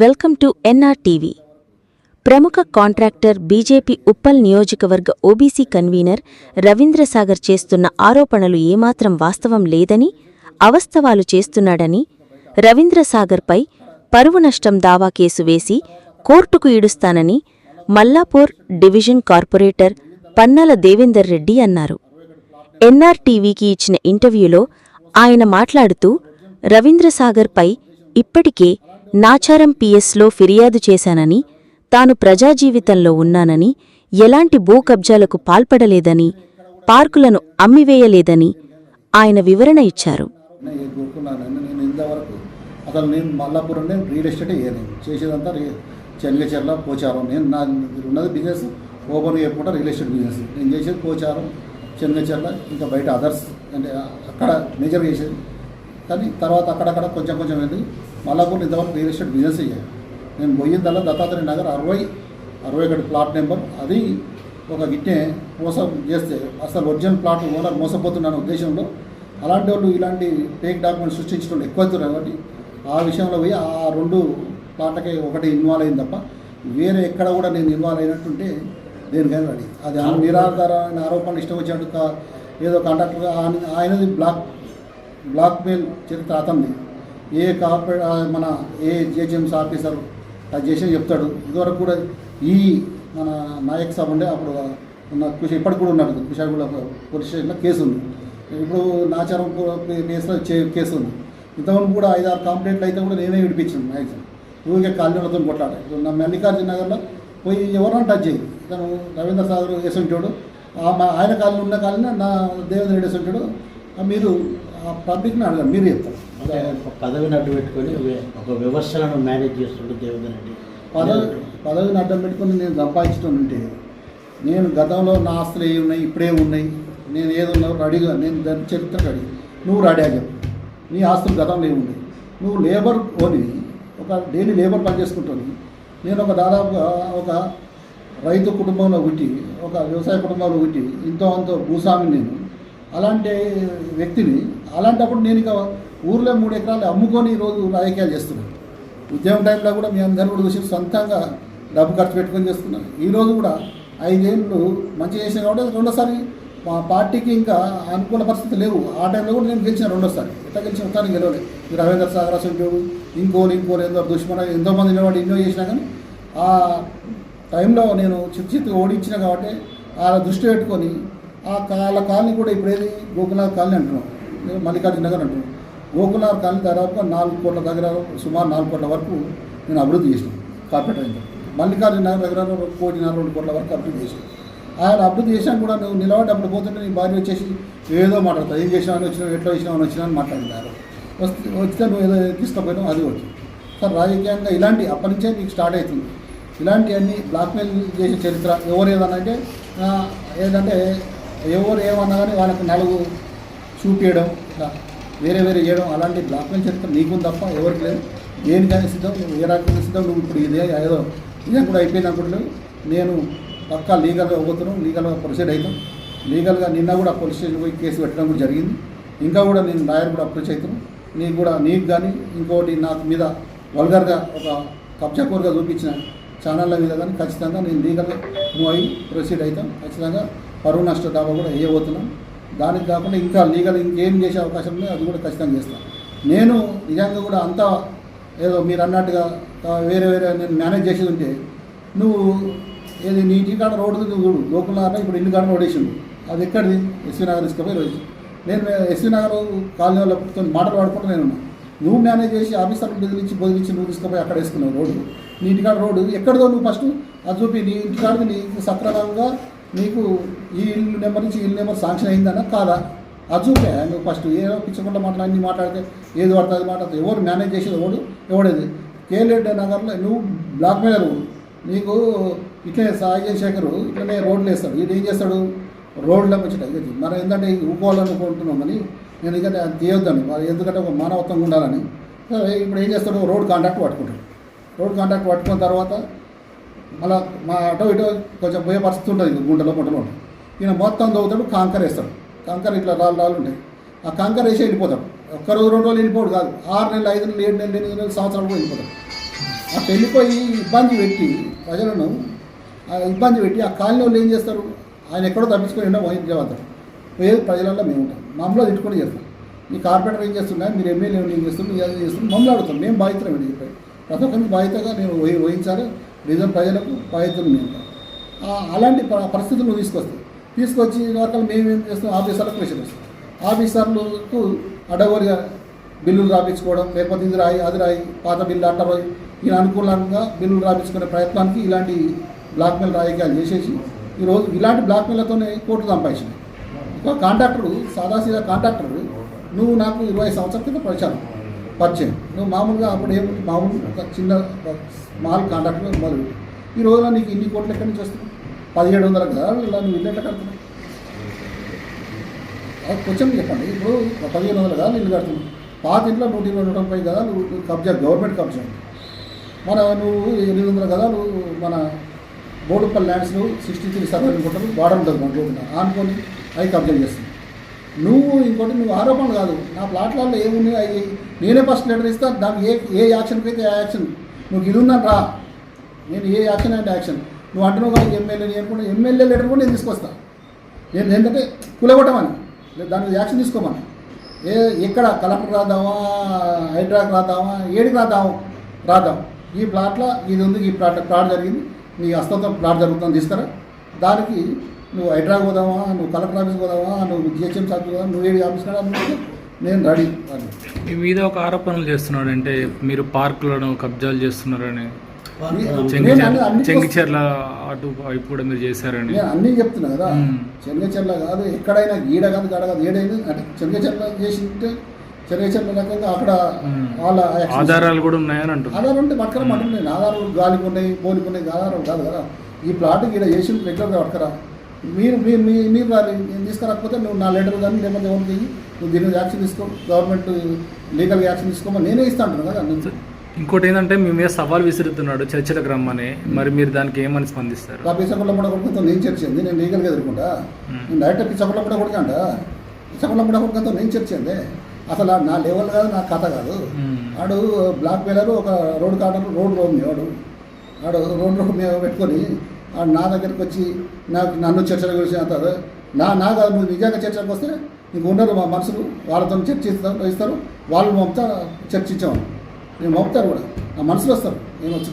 Welcome to NR TV. ప్రముఖ contractor BJP Uppal నియోజకవర్గ OBC convener రవీంద్రసాగర్ చేస్తున్న ఆరోపణలు ఏమాత్రం వాస్తవం లేదని అవస్తవాలు చేస్తున్నాడని రవీంద్రసాగర్పై పరువు నష్టం దావా కేసు వేసి కోర్టుకు ఈడుస్తానని మల్లాపూర్ డివిజన్ కార్పొరేటర్ పన్నాల దేవేందర్ రెడ్డి అన్నారు. ఎన్ఆర్ టీవీకి ఇచ్చిన ఇంటర్వ్యూలో ఆయన మాట్లాడుతూ రవీంద్రసాగర్పై ఇప్పటికే నాచారం పిఎస్లో ఫిర్యాదు చేశానని తాను ప్రజాజీవితంలో ఉన్నానని ఎలాంటి భూ కబ్జాలకు పాల్పడలేదని పార్కులను అమ్మివేయలేదని ఆయన వివరణ ఇచ్చారు. అసలు నేను మల్లాపురం నేను రియల్ ఎస్టేట్ చేయలేను చేసేదంతా రి పోచారం. నేను నా ఉన్నది బిజినెస్ ఓపెన్ చేయకుండా రియల్ ఎస్టేట్ బిజినెస్ నేను చేసేది పోచారం చెన్నగచెర్ల ఇంకా బయట అదర్స్ అంటే అక్కడ మేజర్ చేసేది. కానీ తర్వాత అక్కడక్కడ కొంచెం కొంచెం వెళ్ళి మల్లాపూర్ ఇంతవరకు రియల్ ఎస్టేట్ బిజినెస్ చేయాలి నేను పోయిందల్లా దత్తాత్రేయ నగర్ అరవై అరవై ఒకటి ప్లాట్ నెంబర్. అది ఒక గిట్టే మోసం చేస్తే అసలు ఒరిజినల్ ప్లాట్ ఓనర్ మోసపోతున్నాను ఉద్దేశంలో అలాంటి వాళ్ళు ఇలాంటి ఫేక్ డాక్యుమెంట్ సృష్టించడం వాళ్ళు ఎక్కువ అవుతున్నారు కాబట్టి ఆ విషయంలో పోయి ఆ రెండు ప్లాట్లకే ఒకటి ఇన్వాల్వ్ అయింది తప్ప వేరే ఎక్కడ కూడా నేను ఇన్వాల్వ్ అయినట్టుంటే దేనికైనా రెడీ. అది ఆ నిరాధారమైన ఆరోపణలు ఇష్టం వచ్చినట్టు కా- ఏదో కాంట్రాక్టర్ ఆయన- ఆయనది బ్లాక్ బ్లాక్ మెయిల్ చరిత్ర అతనిది. ఏ కార్పొరేట్ మన ఏ జిహెచ్ఎంసీ ఆఫీసర్ అది చేసి చెప్తాడు. ఇదివరకు కూడా ఈ మన నాయక్ సాబ్ ఉండే అప్పుడు ఉన్న కృషి ఇప్పటికి కూడా ఉన్నాడు. కుషాగూడ పోలీస్ స్టేషన్లో కేసు ఉంది. ఇప్పుడు నాచారం కేసులో చే- కేసు ఉంది. ఇంతవరకు కూడా ఐదారు కంప్లైంట్లు అయితే కూడా నేనే విడిపించాను మ్యాక్సిమం ఊరికే కాలనీలతో కొట్లాడే ఇప్పుడు నా మల్లికార్జున నగర్లో పోయి ఎవరైనా టచ్ చేయి. తను రవీంద్ర సాగర్ వేసుంటాడు ఆయన కాలనీ ఉన్న కాలనీ నా దేవేంద్ర రెడ్డి వేసుంటాడు మీరు ఆ పబ్లిక్ని అడగండి. మీరు చెప్తారు. అంటే ఒక పదవిని అడ్డు పెట్టుకొని ఒక వ్యవస్థలను మేనేజ్ చేస్తుండే దేవేంద్ర రెడ్డి. పదవి పదవిని అడ్డం పెట్టుకొని నేను సంపాదించడం ఉంటే నేను గతంలో నా ఆస్తులు ఏ ఉన్నాయి ఇప్పుడే ఉన్నాయి? నేను ఏది రెడీగా నేను దాని చరిత్ర రెడీ నువ్వు రెడీ అని చెప్పు. నీ ఆస్తులు గతంలో ఏమున్నాయి నువ్వు లేబర్ ఓని ఒక డైలీ లేబర్ పని చేసుకుంటాను నేను ఒక దాదాపుగా ఒక రైతు కుటుంబంలో పుట్టి ఒక వ్యవసాయ కుటుంబంలో పుట్టి ఇంతో అంతో భూస్వామి నేను. అలాంటి వ్యక్తిని అలాంటప్పుడు నేను ఇక ఊర్లో మూడు ఎకరాలు అమ్ముకొని ఈరోజు రాజకీయాలు చేస్తున్నారు. ఉద్యమం టైంలో కూడా మీ అందరూ కూడా చూసి సొంతంగా డబ్బు ఖర్చు పెట్టుకొని చేస్తున్నాను ఈరోజు కూడా ఐదేళ్ళు మంచి చేసిన కాబట్టి రెండోసారి మా పార్టీకి ఇంకా అనుకూల పరిస్థితి లేవు. ఆ టైంలో కూడా నేను గెలిచిన రెండోసారి. ఎట్లా గెలిచిన మొత్తానికి గెలవలేదు మీరు రవీంద్ర సాగర అసలు ఇంకోలు ఇంకోలు ఎంతో దుష్మన ఎంతోమంది నిలబడి ఎన్నో చేసినా కానీ ఆ టైంలో నేను చిత్తు ఓడించిన కాబట్టి ఆ దృష్టి పెట్టుకొని ఆ కాళ్ళ కాలనీ కూడా ఇప్పుడేది ఏది కాలనీ అంటున్నాం. మల్లికార్జున నగర్ అంటున్నాం. గోకులార్ కాలనీ దాదాపుగా నాలుగు కోట్ల దగ్గర సుమారు నాలుగు కోట్ల వరకు నేను అభివృద్ధి చేసినాను కార్పొరేట్ అయిన మల్లికార్జున నగర్ దగ్గర ఒక కోటిన్నర రెండు కోట్ల వరకు అభివృద్ధి చేసినాను ఆయన అభివృద్ధి చేసినా కూడా నువ్వు నిలబడి అప్పుడు పోతుంటే నీ భార్య వచ్చేసి ఏదో మాట్లాడతావు ఏం చేసినావు వచ్చినా వచ్చినావు ఎట్లా వచ్చినావు అని వచ్చినా అని మాట్లాడినారు వస్తే వస్తే నువ్వు ఏదో తీసుకుపోయినావు అది వచ్చి సార్ రాజకీయంగా ఇలాంటి అప్పటి నుంచే నీకు స్టార్ట్ అవుతుంది. ఇలాంటివన్నీ బ్లాక్మెయిల్ చేసే చరిత్ర ఎవరు ఏదన్నా అంటే ఏంటంటే ఎవరు ఏమన్నా కానీ వాళ్ళకి నలుగు చూపించడం ఇట్లా వేరే వేరే చేయడం అలాంటి బ్లాక్మెయిల్ చరిత్ర నీకు తప్ప ఎవరికి లేదు. కానీ సిద్ధం నువ్వు ఏ రకంగా సిద్ధం నువ్వు ఇప్పుడు ఇదే ఏదో. ఇదే కూడా అయిపోయింది అనుకుంటున్నావు నేను పక్కా లీగల్గా పోతున్నాం లీగల్గా ప్రొసీడ్ అవుతాం. లీగల్గా నిన్న కూడా పోలీస్ స్టేషన్ పోయి కేసు పెట్టడం కూడా జరిగింది. ఇంకా కూడా నేను లాయర్ కూడా అప్రోచ్ అవుతున్నాను నీకు కూడా నీకు కానీ ఇంకోటి నాకు మీద వల్గర్గా ఒక కబ్జాకోరుగా చూపించిన ఛానళ్ళ మీద కానీ ఖచ్చితంగా నేను లీగల్గా మూవ్ అయ్యి ప్రొసీడ్ అవుతాం ఖచ్చితంగా పరువు నష్ట దావా కూడా వేయబోతున్నాం దానికి కాకుండా ఇంకా లీగల్ ఇంకేం చేసే అవకాశం ఉంది అది కూడా ఖచ్చితంగా చేస్తాను. నేను నిజంగా కూడా అంతా ఏదో మీరు అన్నట్టుగా వేరే వేరే నేను మేనేజ్ చేసేది ఉంటే నువ్వు ఏది నీ ఇంటి కాడ రోడ్డు ఉంది చూడు ఆట ఇప్పుడు ఇల్లు కాడ రోడ్ అది ఎక్కడిది? ఎస్వీ నగర్ తీసుకుపోయి రోజు నేను ఎస్వీ నగర్ కాలనీలో మాటలు ఆడుకుంటూ నేను ఉన్నా. నువ్వు మేనేజ్ చేసి ఆఫీసర్లు బదిలించి బదిలించి నువ్వు తీసుకుపోయి అక్కడ వేసుకున్నావు రోడ్డు. నీ ఇంటికాడ రోడ్డు ఎక్కడిదో నువ్వు ఫస్ట్ అది చూపి నీ ఇంటికాడికి నీ సక్రమంగా నీకు ఈ ఇల్లు నెంబర్ నుంచి ఇల్లు నెంబర్ శాంక్షన్ అయిందన్నా కాదా? అది చూపే నువ్వు ఫస్ట్ ఏదో పిచ్చకుండా మాట్లాడి మాట్లాడితే ఏది పడుతుంది మాట్లాడితే ఎవరు మేనేజ్ చేసేది? ఎవడు? ఎవడేది? కేఎల్రెడ్డి నగర్లో నువ్వు బ్లాక్ మీద నీకు ఇట్లనే సాయి శేఖరు ఇట్లనే రోడ్లు వేస్తాడు. ఇది ఏం చేస్తాడు? రోడ్లకు వచ్చేట ఇది మరి ఏంటంటే ఊకోవాలనుకుంటున్నామని నేను ఎందుకంటే అది ఎందుకంటే ఒక మానవత్వంగా ఉండాలని. ఇప్పుడు ఏం చేస్తాడు? రోడ్ కాంటాక్ట్ పట్టుకుంటాడు. రోడ్ కాంటాక్ట్ పట్టుకున్న తర్వాత మళ్ళీ మా అటో ఇటో కొంచెం పోయే పరిస్థితి ఉంటుంది గుంటలో గుంటలో ఉంటుంది ఈయన మొత్తం తవ్వుతాడు కాంకర్ వేస్తాడు. కాంకర్ ఇట్లా రాళ్ళు రాళ్ళు ఉంటాయి. ఆ కాంకర్ వేసి వెళ్ళిపోతాడు. ఒక్క రోజు రెండు రోజులు వెళ్ళిపోడు కాదు. ఆరు నెలలు ఐదు నెలలు ఏడు నెలలు ఎనిమిది నెలలు సంవత్సరాలు వెళ్ళిపోతాడు. ఆ వెళ్ళిపోయి ఇబ్బంది పెట్టి ప్రజలను ఆ ఇబ్బంది పెట్టి ఆ కాలనీ వాళ్ళు ఏం చేస్తారు? ఆయన ఎక్కడో తప్పించుకొని ఉండవు వహించేవాళ్ళు పోయేది ప్రజలలో మేము ఉంటాం. మమ్మల్ని తిట్టుకొని చేస్తాం మీ కార్పొరేటర్ ఏం చేస్తున్నా మీరు ఎమ్మెల్యే ఏం చేస్తున్నారు? మీరు అది చేస్తున్నారు? మమ్మల్ని అడుగుతాం మేము బాధ్యతలు ఏంటి చెప్పారు ప్రతి ఒక్కరికి బాధ్యతగా నేను వహించాలి. నిజం ప్రజలకు బాధ్యతలు నేను అలాంటి ప- పరిస్థితులు నువ్వు తీసుకొచ్చి వరకు మేమేం చేస్తాం? ఆఫీసర్లకు ప్రెషర్ వస్తాం ఆఫీసర్లకు అడగోలుగా బిల్లులు రాపించుకోవడం లేకపోతే ఇది రాయి అది రాయి పాత బిల్లు అంటారు. ఈయన అనుకూలంగా బిల్లులు రాపించుకునే ప్రయత్నానికి ఇలాంటి బ్లాక్మెయిల్ రాజకీయాలు చేసేసి ఈరోజు ఇలాంటి బ్లాక్మెయిల్తోనే కోర్టు సంపాదించింది. ఒక కాంట్రాక్టర్ సాదాసీదా కాంట్రాక్టర్ నువ్వు నాకు ఇరవై సంవత్సరాల కింద పరిచయం. పరిచయం. నువ్వు మామూలుగా అప్పుడు ఏం మామూలు ఒక చిన్న స్మాల్ కాంట్రాక్టర్ మొదలు ఈ రోజున నీకు ఇన్ని కోట్లు ఎక్కడి నుంచి వస్తుంది పదిహేడు వందల కదా ఇలా నువ్వు ఇల్లు ఎట్లా కడుతున్నావు? అది కొంచెం చెప్పండి. ఇప్పుడు పదిహేను వందల కదా ఇల్లు కడుతున్నావు. పాత ఇంట్లో నూట ఇరవై నూట ముప్పై కదా నువ్వు కబ్జా గవర్నమెంట్ కబ్జా మన నువ్వు ఎనిమిది వందల కదా నువ్వు మన బోడుపల్లి ల్యాండ్స్లో సిక్స్టీ త్రీ సర్వే అనుకుంటారు బార్డర్ ఉంటుంది మన రోడ్డున ఆనుకొని అవి కబ్జా చేస్తుంది నువ్వు ఇంకోటి నువ్వు ఆరోపణ కాదు. నా ప్లాట్లలో ఏమున్నాయి? అవి నేనే ఫస్ట్ లెటర్ ఇస్తాను దానికి ఏ ఏ యాక్షన్కి అయితే ఆ యాక్షన్. నువ్వు ఇది ఉందని రా. నేను ఏ యాక్షన్ అంటే యాక్షన్. నువ్వు అంటున్నావు కానీ ఎమ్మెల్యే నేను కూడా ఎమ్మెల్యే లెటర్ కూడా నేను తీసుకొస్తా. నేను ఏంటంటే కులగొట్టమని. లేదు దానికి యాక్షన్ తీసుకోమని. ఏ ఎక్కడ కలెక్టర్ రాద్దామా హైడ్రాక్ రాద్దామా ఏడికి రాద్దాము రాద్దాం. ఈ ప్లాట్లో ఇది ఉంది ఈ ప్లాట్ ప్లాట్ జరిగింది. నీ హస్తంతో ప్లాట్ జరుగుతుంది తీసుకురా. దానికి నువ్వు హైడ్రాక్ పోదామా నువ్వు కలెక్టర్ ఆఫీస్ పోదామా నువ్వు జిహెచ్ఎం ఆఫీస్ పోదామా నువ్వు ఏడి ఆఫీస్ నువ్వు నేను రెడీ అని. మీద ఒక ఆరోపణలు చేస్తున్నాడు అంటే మీరు పార్కులను కబ్జాలు చేస్తున్నారని నేను చెంగిచెర్ల చెంగిచెర్ల అటు వైపు కూడా మీరు చేశారని. నేను అన్నీ చెప్తున్నా కదా. మ్మ్. చెన్నచెర్ల కాదు ఎక్కడైనా ఈడ కాదు గడ కాదు ఏడైనా అంటే చెన్నచెర్ల చేసింటే చెన్నచెర్ల రకంగా అక్కడ. వాళ్ళ ఆధారాలు కూడా ఉన్నాయని అంటున్నారు ఆధారం ఉంటే పట్టుకరా అంటున్నాయి ఆధారం గాలికి ఉన్నాయి బోలికి ఉన్నాయి ఆధారం కాదు కదా. ఈ ప్లాట్ ఇక్కడ చేసి రెగ్యులర్గా పట్టుకరా. మీరు మీరు మీ మీరు నేను తీసుకురాకపోతే నువ్వు నా లెటర్ కానీ లేకపోతే ఎవరికి. నువ్వు దీని మీద యాక్షన్ తీసుకో. గవర్నమెంట్ లీగల్గా యాక్షన్ తీసుకోమని నేనే ఇస్తా అంటున్నాను కదా ఇంకోటి ఏంటంటే మీ మీద సవాల్ విసురుతున్నాడు చర్చలకు రమ్మని మరి మీరు దానికి ఏమని స్పందిస్తారు? ఆ పిచ్చకుళ్ళ కూడా కొడుకుతో నేను చర్చింది. నేను లీగల్గా ఎదుర్కొంటా. నేను డైరెక్ట్ పిచ్చకుళ్ళ కూడా కొడుకంట పిచ్చకుళ్ళ కూడా కొడుకుతో నేను చర్చింది. అసలు నా లెవెల్ కాదు నా కథ కాదు. మ్మ్. ఆడు బ్లాక్ మెయిలర్ ఒక రోడ్ కార్డర్ రోడ్ రోడ్ వాడు. ఆడు రోడ్ రోడ్ మీద పెట్టుకొని నా దగ్గరికి వచ్చి నాకు నన్ను చర్చల గురించి అంటారు. నా నా కాదు నువ్వు నిజంగా చర్చలకు వస్తే నీకు ఉండరు మా మనసులు వాళ్ళతో చర్చిస్తారు ఇస్తారు వాళ్ళు మమతా చర్చించాము నేను మమతారు కూడా. నా మనసులో వస్తారు. నేను వచ్చి